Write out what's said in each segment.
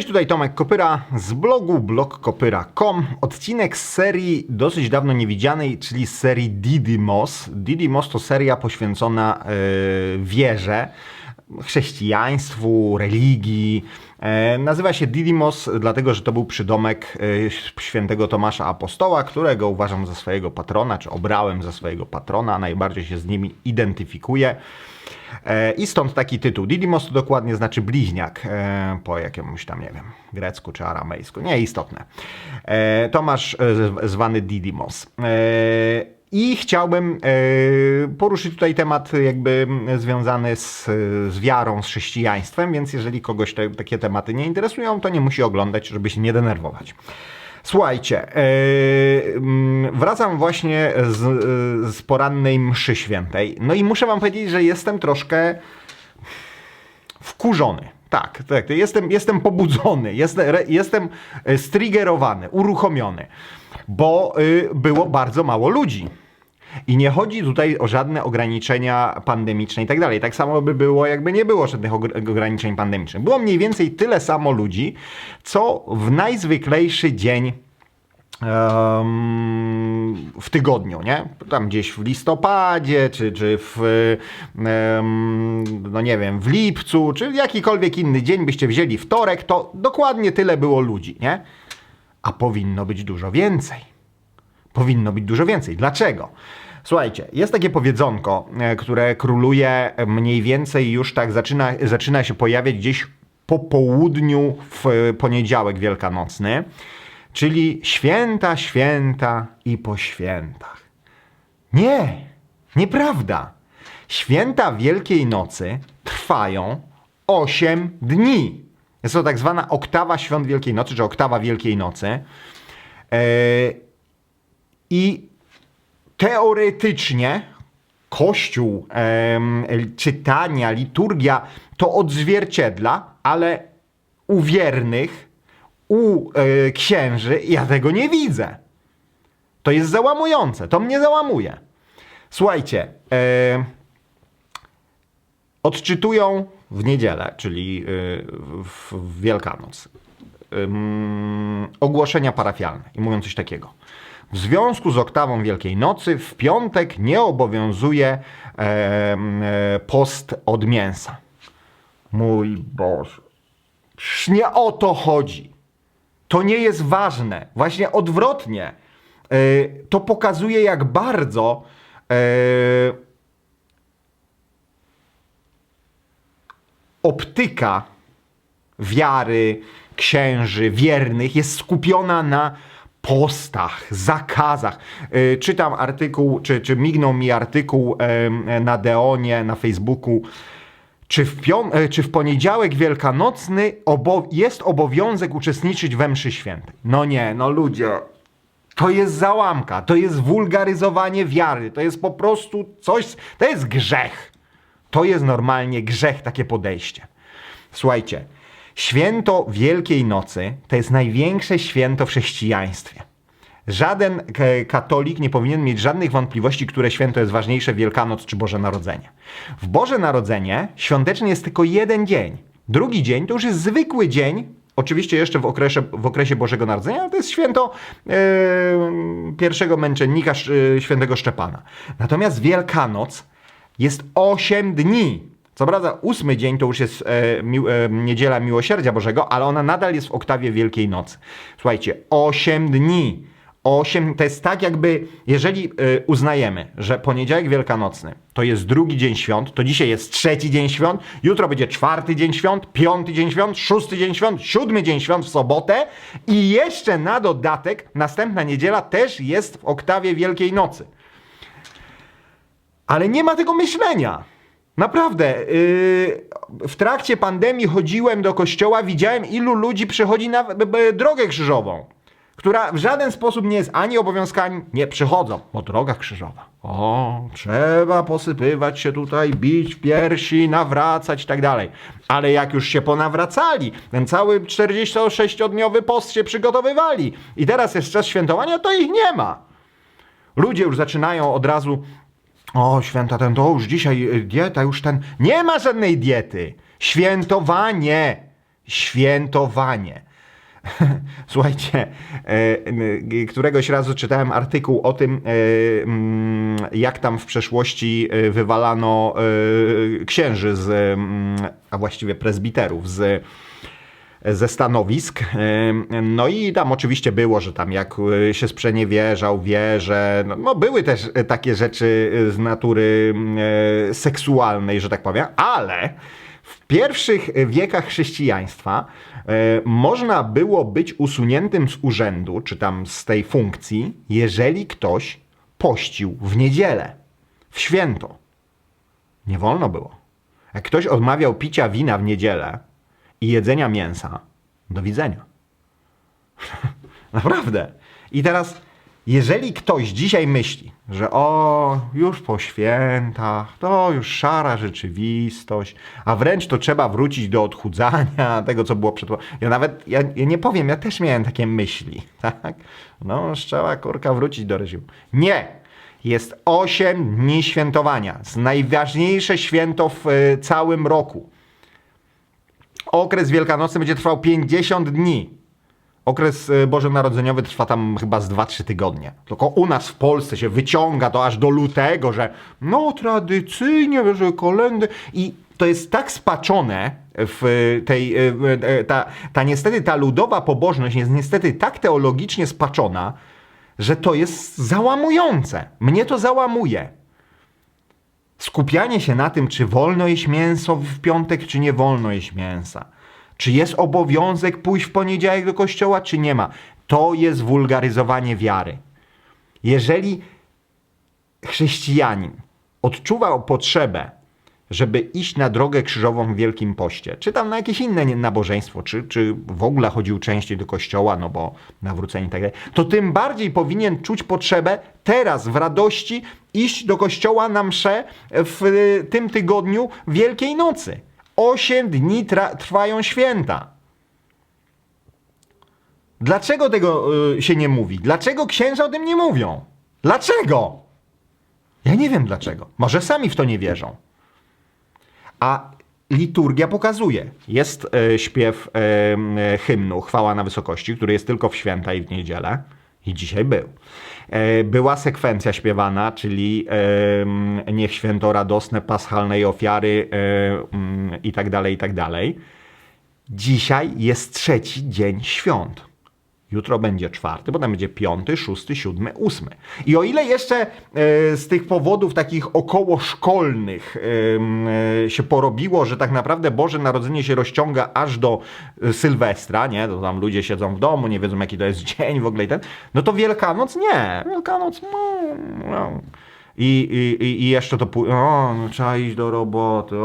Cześć, tutaj Tomek Kopyra z blogu blogkopyra.com. Odcinek z serii dosyć dawno niewidzianej, czyli z serii Didymos. Didymos to seria poświęcona yy, wierze, chrześcijaństwu, religii. E, Nazywa się Didymos, dlatego że to był przydomek e, świętego Tomasza Apostoła, którego uważam za swojego patrona, czy obrałem za swojego patrona, najbardziej się z nimi identyfikuję. E, I stąd taki tytuł. Didymos to dokładnie znaczy bliźniak, po jakimś tam, nie wiem, grecku czy aramejsku. Nieistotne. E, Tomasz zwany Didymos. I chciałbym e, poruszyć tutaj temat jakby związany z, z wiarą, z chrześcijaństwem, więc jeżeli kogoś te, takie tematy nie interesują, to nie musi oglądać, żeby się nie denerwować. Słuchajcie, e, mm, wracam właśnie z, z porannej mszy świętej. No i muszę wam powiedzieć, że jestem troszkę wkurzony. Tak, tak, jestem, jestem pobudzony, jestem, jestem striggerowany, uruchomiony, bo y, było bardzo mało ludzi. I nie chodzi tutaj o żadne ograniczenia pandemiczne i tak dalej. Tak samo by było, jakby nie było żadnych ogr- ograniczeń pandemicznych. Było mniej więcej tyle samo ludzi, co w najzwyklejszy dzień em, w tygodniu, nie? Tam gdzieś w listopadzie, czy, czy w, no nie wiem, w lipcu, czy jakikolwiek inny dzień byście wzięli wtorek, to dokładnie tyle było ludzi, nie? A powinno być dużo więcej. Powinno być dużo więcej. Dlaczego? Słuchajcie, jest takie powiedzonko, e, które króluje mniej więcej już tak zaczyna, zaczyna się pojawiać gdzieś po południu w poniedziałek wielkanocny, czyli święta, święta i po świętach. Nie, nieprawda. Święta Wielkiej Nocy trwają 8 dni. Jest to tak zwana oktawa świąt Wielkiej Nocy, czy oktawa Wielkiej Nocy. E, I teoretycznie Kościół, czytania, liturgia to odzwierciedla, ale u wiernych, u e, księży ja tego nie widzę. To jest załamujące, to mnie załamuje. Słuchajcie, e, odczytują w niedzielę, czyli y, w, w Wielkanoc, ym, ogłoszenia parafialne i mówią coś takiego. W związku z oktawą Wielkiej Nocy w piątek nie obowiązuje e, post od mięsa. Mój Boże. Nie o to chodzi. To nie jest ważne. Właśnie odwrotnie. Y, to pokazuje, jak bardzo y, optyka wiary, księży, wiernych jest skupiona na postach, zakazach. Yy, Czytam artykuł, czy, czy mignął mi artykuł em, na Deonie, na Facebooku. Czy w, pią- e, czy w poniedziałek wielkanocny obo- jest obowiązek uczestniczyć we mszy świętej? No nie, no ludzie, to jest załamka, to jest wulgaryzowanie wiary, to jest po prostu coś, to jest grzech. To jest normalnie grzech, takie podejście. Słuchajcie, święto Wielkiej Nocy to jest największe święto w chrześcijaństwie. Żaden katolik nie powinien mieć żadnych wątpliwości, które święto jest ważniejsze, Wielkanoc czy Boże Narodzenie. W Boże Narodzenie świątecznie jest tylko jeden dzień. Drugi dzień to już jest zwykły dzień, oczywiście jeszcze w okresie, w okresie Bożego Narodzenia, ale to jest święto e, pierwszego męczennika, e, świętego Szczepana. Natomiast Wielkanoc jest 8 dni. Co prawda, ósmy dzień to już jest e, mi, niedziela Miłosierdzia Bożego, ale ona nadal jest w oktawie Wielkiej Nocy. Słuchajcie, 8 dni. 8 to jest tak, jakby, jeżeli e, uznajemy, że poniedziałek wielkanocny to jest drugi dzień świąt, to dzisiaj jest trzeci dzień świąt, jutro będzie czwarty dzień świąt, piąty dzień świąt, szósty dzień świąt, siódmy dzień świąt w sobotę i jeszcze na dodatek następna niedziela też jest w oktawie Wielkiej Nocy. Ale nie ma tego myślenia. Naprawdę. Yy, w trakcie pandemii chodziłem do kościoła, widziałem ilu ludzi przychodzi na drogę krzyżową, która w żaden sposób nie jest ani obowiązkami, nie przychodzą, bo droga krzyżowa. O, trzeba posypywać się tutaj, bić w piersi, nawracać i tak dalej. Ale jak już się ponawracali, ten cały 46-dniowy post się przygotowywali i teraz jest czas świętowania, to ich nie ma. Ludzie już zaczynają od razu. O, święta ten, to już dzisiaj y, dieta, już ten. Nie ma żadnej diety. Świętowanie. świętowanie. Słuchajcie, e, któregoś razu czytałem artykuł o tym, e, jak tam w przeszłości e, wywalano księży z, a właściwie prezbiterów z ze stanowisk. No i tam oczywiście było, że tam jak się sprzeniewierzał, wie, że no, no były też takie rzeczy z natury seksualnej, że tak powiem, ale w pierwszych wiekach chrześcijaństwa y, można było być usuniętym z urzędu, czy tam z tej funkcji, jeżeli ktoś pościł w niedzielę, w święto. Nie wolno było. Jak ktoś odmawiał picia wina w niedzielę i jedzenia mięsa, do widzenia. Naprawdę. I teraz, jeżeli ktoś dzisiaj myśli, że o, już po świętach, to już szara rzeczywistość, a wręcz to trzeba wrócić do odchudzania, tego co było przed. Ja nawet, ja, ja nie powiem, ja też miałem takie myśli, tak? No, trzeba kurka wrócić do reżimu. Nie! Jest 8 dni świętowania. Z najważniejsze święto w y, całym roku. Okres wielkanocny będzie trwał 50 dni. Okres y, bożonarodzeniowy trwa tam chyba z 2-3 tygodnie. Tylko u nas w Polsce się wyciąga to aż do lutego, że no tradycyjnie, że kolendy. I to jest tak spaczone w y, tej, y, ta, ta niestety ta ludowa pobożność jest niestety tak teologicznie spaczona, że to jest załamujące. Mnie to załamuje skupianie się na tym, czy wolno jeść mięso w piątek, czy nie wolno jeść mięsa. Czy jest obowiązek pójść w poniedziałek do kościoła, czy nie ma. To jest wulgaryzowanie wiary. Jeżeli chrześcijanin odczuwał potrzebę, żeby iść na drogę krzyżową w Wielkim Poście, czy tam na jakieś inne nabożeństwo, czy, czy w ogóle chodził częściej do kościoła, no bo nawrócenie i tak dalej, to tym bardziej powinien czuć potrzebę teraz w radości iść do kościoła na mszę w tym tygodniu Wielkiej Nocy. Osiem dni tra- trwają święta. Dlaczego tego y, się nie mówi? Dlaczego księża o tym nie mówią? Dlaczego? Ja nie wiem dlaczego. Może sami w to nie wierzą. A liturgia pokazuje. Jest e, śpiew e, hymnu Chwała na wysokości, który jest tylko w święta i w niedzielę. I dzisiaj był. E, była sekwencja śpiewana, czyli Niech święto radosne paschalnej ofiary e, mm, i tak dalej, i tak dalej. Dzisiaj jest trzeci dzień świąt. Jutro będzie czwarty, potem będzie piąty, szósty, siódmy, ósmy. I o ile jeszcze e, z tych powodów takich okołoszkolnych em, e, się porobiło, że tak naprawdę Boże Narodzenie się rozciąga aż do e, Sylwestra, nie? To tam ludzie siedzą w domu, nie wiedzą jaki to jest dzień w ogóle i ten. No to Wielkanoc nie. Wielkanoc no, no. I, i, i- jeszcze to pój- o, no, trzeba iść do roboty, o,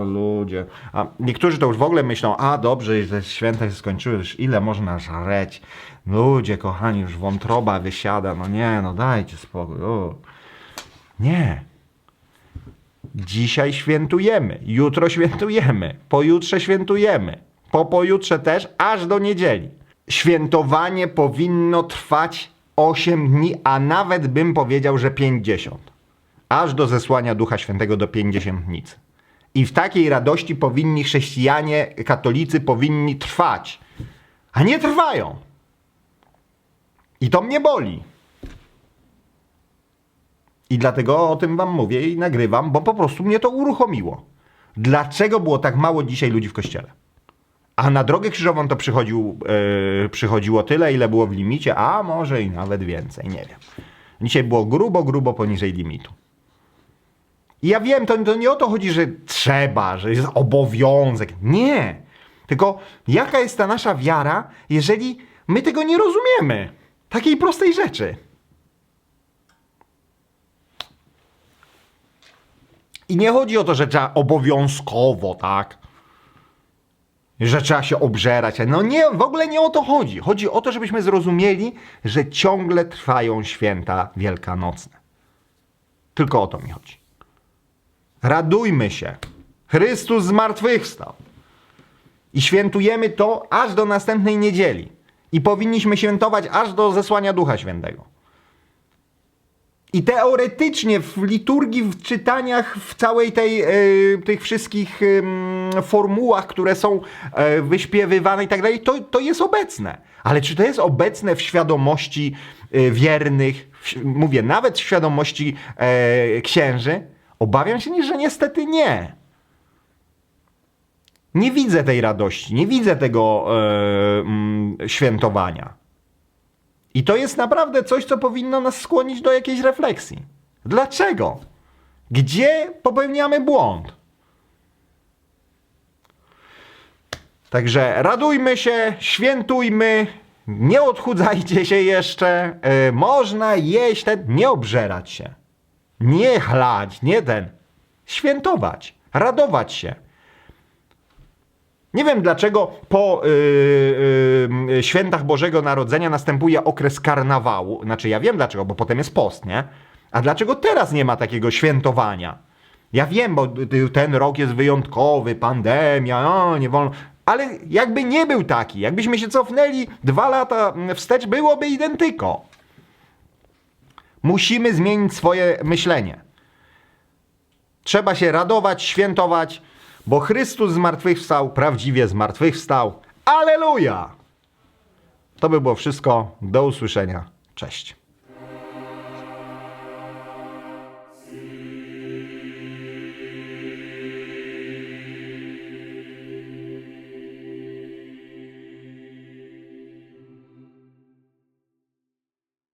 o, ludzie. A niektórzy to już w ogóle myślą, a dobrze, że święta się skończyły, już ile można żreć. Ludzie, kochani, już wątroba wysiada, no nie, no dajcie spokój. O. Nie. Dzisiaj świętujemy, jutro świętujemy, pojutrze świętujemy, po pojutrze też, aż do niedzieli. Świętowanie powinno trwać 8 dni, a nawet bym powiedział, że 50. Aż do zesłania Ducha Świętego do 50 nic. I w takiej radości powinni chrześcijanie, katolicy powinni trwać, a nie trwają. I to mnie boli. I dlatego o tym wam mówię i nagrywam, bo po prostu mnie to uruchomiło. Dlaczego było tak mało dzisiaj ludzi w kościele? A na drogę krzyżową to przychodził, e, przychodziło tyle, ile było w limicie, a może i nawet więcej, nie wiem. Dzisiaj było grubo, grubo poniżej limitu. I ja wiem, to, to nie o to chodzi, że trzeba, że jest obowiązek. Nie. Tylko jaka jest ta nasza wiara, jeżeli my tego nie rozumiemy? Takiej prostej rzeczy. I nie chodzi o to, że trzeba obowiązkowo, tak? Że trzeba się obżerać. No nie, w ogóle nie o to chodzi. Chodzi o to, żebyśmy zrozumieli, że ciągle trwają święta wielkanocne. Tylko o to mi chodzi. Radujmy się. Chrystus zmartwychwstał. I świętujemy to aż do następnej niedzieli. I powinniśmy świętować aż do zesłania Ducha Świętego. I teoretycznie w liturgii, w czytaniach, w całej tej, e, tych wszystkich em, formułach, które są e, wyśpiewywane i tak dalej, to, to jest obecne. Ale czy to jest obecne w świadomości e, wiernych, w, mówię, nawet w świadomości e, księży? Obawiam się, że niestety nie. Nie widzę tej radości, nie widzę tego e, mm, świętowania. I to jest naprawdę coś, co powinno nas skłonić do jakiejś refleksji. Dlaczego? Gdzie popełniamy błąd? Także radujmy się, świętujmy, nie odchudzajcie się jeszcze. e, można jeść, ten, nie obżerać się. Nie chlać, nie ten. Świętować, radować się. Nie wiem dlaczego po y, y, y, świętach Bożego Narodzenia następuje okres karnawału. Znaczy ja wiem dlaczego, bo potem jest post, nie? A dlaczego teraz nie ma takiego świętowania? Ja wiem, bo ten rok jest wyjątkowy, pandemia, o, nie wolno. Ale jakby nie był taki, jakbyśmy się cofnęli dwa lata wstecz, byłoby identyko. Musimy zmienić swoje myślenie. Trzeba się radować, świętować, bo Chrystus zmartwychwstał, prawdziwie zmartwychwstał. Aleluja! To by było wszystko. Do usłyszenia. Cześć.